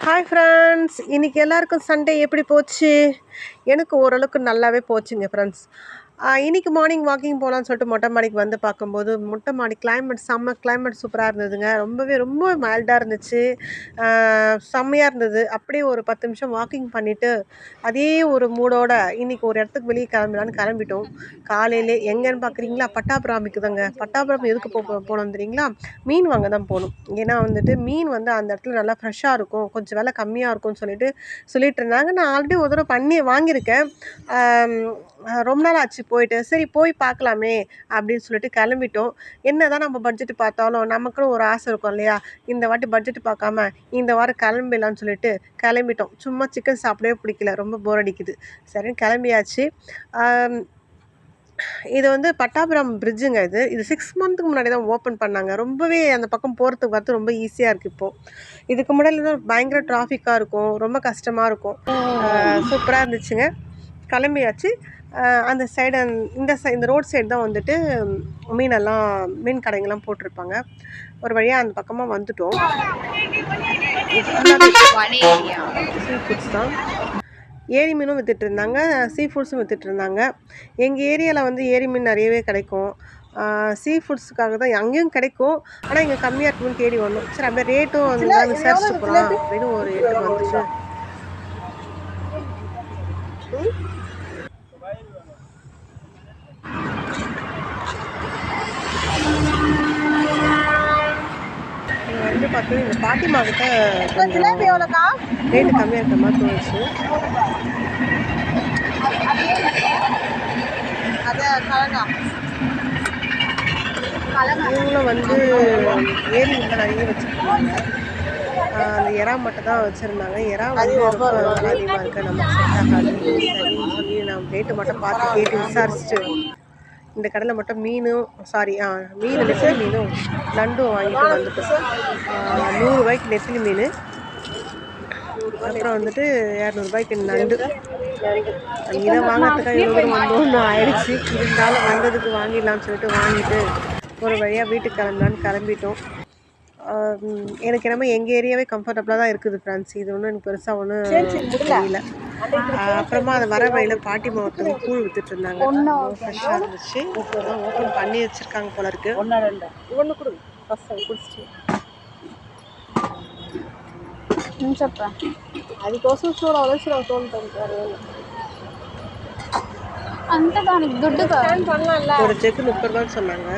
Hi friends இன்றைக்கி எல்லாருக்கும் Sunday எப்படி போச்சு? எனக்கு ஓரளவுக்கு நல்லாவே போச்சுங்க ஃப்ரெண்ட்ஸ் இன்றைக்கி மார்னிங் வாக்கிங் போகலான்னு சொல்லிட்டு மொட்டை மாடிக்கு வந்து பார்க்கும்போது மொட்டை மாடி கிளைமேட் செம்ம கிளைமேட் சூப்பராக இருந்ததுங்க. ரொம்பவே ரொம்ப மைல்டாக இருந்துச்சு. செம்மையாக இருந்தது. அப்படியே ஒரு பத்து நிமிஷம் வாக்கிங் பண்ணிவிட்டு அதே ஒரு மூடோட இன்றைக்கி ஒரு இடத்துக்கு வெளியே கிளம்பலான்னு கிளம்பிட்டோம். காலையிலே எங்கேன்னு பார்க்குறீங்களா? பட்டாபுராமிக்கு தாங்க பட்டாபுரம் எதுக்கு போ போனோம் தெரியுங்களா? மீன் வாங்க தான் போகணும் ஏன்னா வந்துட்டு மீன் வந்து அந்த இடத்துல நல்லா ஃப்ரெஷ்ஷாக இருக்கும். கொஞ்சம் விலை கம்மியாக இருக்கும்னு சொல்லிட்டு சொல்லிட்டு இருந்தாங்க. நான் ஆல்ரெடி ஒரு தடவை பண்ணி வாங்கியிருக்கேன். ரொம்ப நாள் ஆச்சு போயிட்டு சரி போய் பார்க்கலாமே அப்படின்னு சொல்லிட்டு கிளம்பிட்டோம். என்ன தான் நம்ம பட்ஜெட் பார்த்தாலும் நமக்குன்னு ஒரு ஆசை இருக்கும் இல்லையா? இந்த வாட்டி பட்ஜெட் பார்க்காம இந்த வாரம் கிளம்பிடலான்னு சொல்லிட்டு கிளம்பிட்டோம். சும்மா சிக்கன் சாப்பிடவே பிடிக்கல. ரொம்ப போர் அடிக்குது. சரின்னு கிளம்பியாச்சு. இது வந்து பட்டாபுரம் பிரிட்ஜுங்க இது. இது சிக்ஸ் மந்த்துக்கு முன்னாடி தான் ஓப்பன் பண்ணாங்க. ரொம்பவே அந்த பக்கம் போகிறதுக்கு பார்த்து ரொம்ப ஈஸியாக இருக்குது இப்போது இதுக்கு முன்னாடி பயங்கர டிராஃபிக்காக இருக்கும். ரொம்ப கஷ்டமாக இருக்கும். சூப்பராக இருந்துச்சுங்க. கிளம்பியாச்சு. அந்த சைடு இந்த சை இந்த ரோட் சைடு தான் வந்துட்டு மீனெல்லாம் மீன் கடைங்கெல்லாம் போட்டிருப்பாங்க. ஒரு வழியாக அந்த பக்கமாக வந்துட்டோம். சீ ஃபுட்ஸ் தான் ஏரி மீனும் வித்துட்டு இருந்தாங்க சீ ஃபுட்ஸும் வித்துட்டு இருந்தாங்க. எங்கள் ஏரியாவில் வந்து ஏரி மீன் நிறையவே கிடைக்கும். சீ ஃபுட்ஸுக்காக தான் அங்கேயும் கிடைக்கும். ஆனால் இங்கே கம்மியாக இருக்கும்னு தேடி வரணும் சரி அப்படியே ரேட்டும் வந்து விசாரிச்சு போகலாம் அப்படின்னு ஒரு இது வந்துச்சு. வந்து பார்த்தீங்கன்னா இந்த பாட்டிமா கிட்ட கொஞ்சம் ரேட்டு கம்மியாக இருக்கிற மாதிரி தோணுச்சு இவங்களும் வந்து ஏரி நிறைய வச்சுருக்காங்க. அந்த எறா மட்டும் தான் வச்சுருந்தாங்க எறா வந்து ரொம்ப அதிகமாக இருக்குது நமக்கு செட் ஆகாது. சரின்னு சொல்லி நான் ரேட்டு மட்டும் பார்த்து கேட்டு விசாரிச்சுட்டு இந்த கடையில் மட்டும் மீனும் சாரி ஆ மீன் நெத்திலி மீனும் நண்டும் வாங்கிட்டு வந்துட்டோம். ஆ, நூறுரூபாய்க்கு நெத்திலி மீன். அப்புறம் வந்துட்டு இரநூறுபாய்க்கு நண்டு. இதை வாங்கிறதுக்காக இவ்வளோ தூரம் வந்தோம்னு ஆயிடுச்சு. இருந்தாலும் வந்ததுக்கு வாங்கிடலாம்னு சொல்லிட்டு வாங்கிட்டு ஒரு வழியாக வீட்டுக்கு கிளம்பலான்னு கிளம்பிட்டோம். எனக்கு என்னமோ எங்கள் ஏரியாவே கம்ஃபர்டபுளாக தான் இருக்குது ஃப்ரெண்ட்ஸ் இது ஒன்றும் எனக்கு பெருசாக ஒன்றும் தெரியல. அப்புறமா அதை வர வழியில் பாட்டி மாவட்டம் கூழ் வித்துட்டு இருந்தாங்க. ஃப்ரெஷ்ஷாக இருந்துச்சு. தான் ஓப்பன் பண்ணி வச்சுருக்காங்க போல இருக்கு. ஒன்று ரெண்டு. ஒன்று கொடுங்க ஃபஸ்ட் குடிச்சிட்டு. நிமிஷப்பா அதுக்கோசம் சூடாக உழைச்சிடும் தோல் தோல் అంతే దానికి దుడ్డు కావాలి ஒரு ஜெக்கு முப்பது ரூபான்னு சொன்னாங்க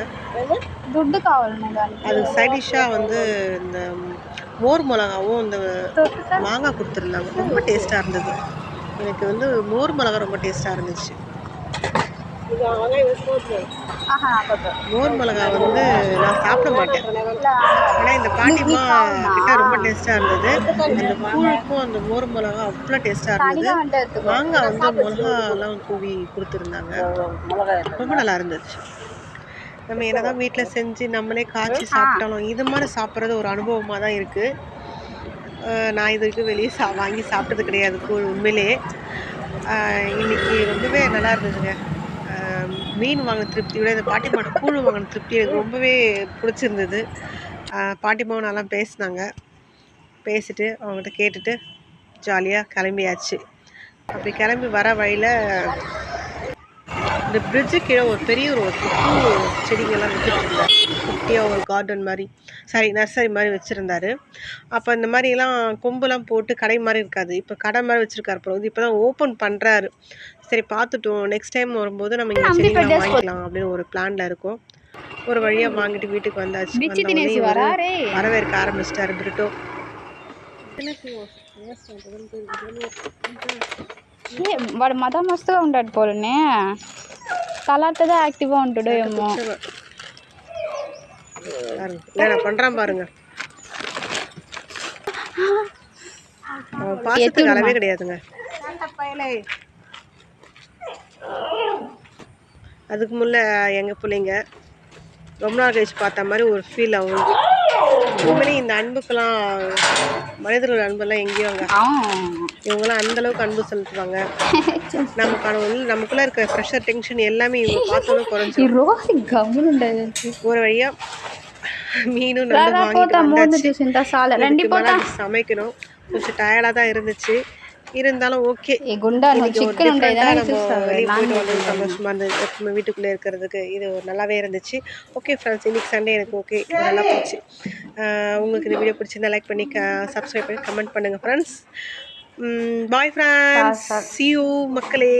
దుడ్డు కావాలన్నా దానికి அது சைடிஷாக வந்து இந்த மோர் மிளகாவும் இந்த மாங்காய் கொடுத்துருந்தாங்க ரொம்ப டேஸ்ட்டாக இருந்தது எனக்கு வந்து மோர் மிளகா ரொம்ப டேஸ்ட்டாக இருந்துச்சு ఆహా నాకొద్దు மோர் மிளகா வந்து நான் சாப்பிட மாட்டேன். ஆனால் இந்த பாண்டிமா கிட்ட ரொம்ப டேஸ்ட்டாக இருந்தது. அந்த கூழுக்கும் அந்த மோர் மிளகா அவ்வளோ டேஸ்ட்டாக இருந்தது. மாங்காய் வந்து மிளகாலாம் கூவி கொடுத்துருந்தாங்க. ரொம்ப நல்லா இருந்துச்சு நம்ம என்னதான் வீட்டில் செஞ்சு நம்மளே காய்ச்சி சாப்பிட்டாலும் இது மாதிரி சாப்பிட்றது ஒரு அனுபவமாக தான் இருக்குது நான் இதுக்கு வெளியே சா வாங்கி சாப்பிட்டது கிடையாது உண்மையிலே இன்னைக்கு ரொம்பவே நல்லா இருந்ததுங்க. மீன் வாங்கின திருப்தியோட இந்த பாட்டிமான கூழ் வாங்கின திருப்தி எனக்கு ரொம்பவே பிடிச்சிருந்தது. ஆஹ் பாட்டிமாவும் நல்லா பேசினாங்க. பேசிட்டு அவங்ககிட்ட கேட்டுட்டு ஜாலியாக கிளம்பியாச்சு. அப்படி கிளம்பி வர வழியில் இந்த பிரிட்ஜு கீழே ஒரு பெரிய ஒரு பூ செடிங்கெல்லாம் வச்சுருந்தார் குட்டியாக ஒரு கார்டன் மாதிரி. சாரி நர்சரி மாதிரி வச்சுருந்தாரு. அப்போ இந்த மாதிரிலாம் கொம்புலாம் போட்டு கடை மாதிரி இருக்காது. இப்போ கடை மாதிரி வச்சுருக்காரு அப்புறம் இப்போ தான் ஓப்பன் பண்ணுறாரு சரி பார்த்துட்டோம். நெக்ஸ்ட் டைம் வரும்போது நம்ம இங்கே செடிகளை வாங்கிக்கலாம் அப்படின்னு ஒரு பிளானில் இருக்கும். ஒரு வழியாக வாங்கிட்டு வீட்டுக்கு வந்தாச்சு. வரவேற்க ஆரம்பிச்சிட்டாரு பிரிட்டோ. ఏ, వాడు మత మస్తుగా ఉంటాడు పోలనే కలర్తో యాక్టివ్గా ఉంటాడు ఏమో பாருங்க இல்லை நான் பண்ணுறேன் பாருங்க அவன் பாசத்துக்கு அளவே கிடையாதுங்க அதுக்கு முன்ன எங்கள் பிள்ளைங்க ரொம்ப நாள் கழிச்சு பார்த்த மாதிரி ஒரு ஃபீல் ஆகும் உண்மையிலே இந்த அன்புக்கெல்லாம் மனிதர்கள் அன்பெல்லாம் எங்கேயும் அங்கே. இவங்கெல்லாம் அந்த அளவுக்கு அன்பு செலுத்துவாங்க. நமக்கான உள்ள நமக்குள்ள இருக்க ப்ரெஷர் டென்ஷன் எல்லாமே இவங்க பார்த்தோன்னு குறைஞ்சி ஒரு வழியா மீனும் நல்லா வாங்கிட்டு வந்தாச்சு. சமைக்கணும். கொஞ்சம் டயர்டாக தான் இருந்துச்சு. இருந்தாலும் ஓகே. குண்டா சந்தோஷமா இருந்தது. எப்பவுமே வீட்டுக்குள்ளே இருக்கிறதுக்கு இது நல்லாவே இருந்துச்சு. ஓகே ஃப்ரெண்ட்ஸ் இன்னைக்கு சண்டே எனக்கு ஓகே நல்லா போச்சு. உங்களுக்கு இந்த வீடியோ பிடிச்சிருந்தா லைக் பண்ணி சப்ஸ்கிரைப் பண்ணி கமெண்ட் பண்ணுங்கள் ஃப்ரெண்ட்ஸ் பாய் ஃப்ரெண்ட்ஸ் சியூ மக்களே.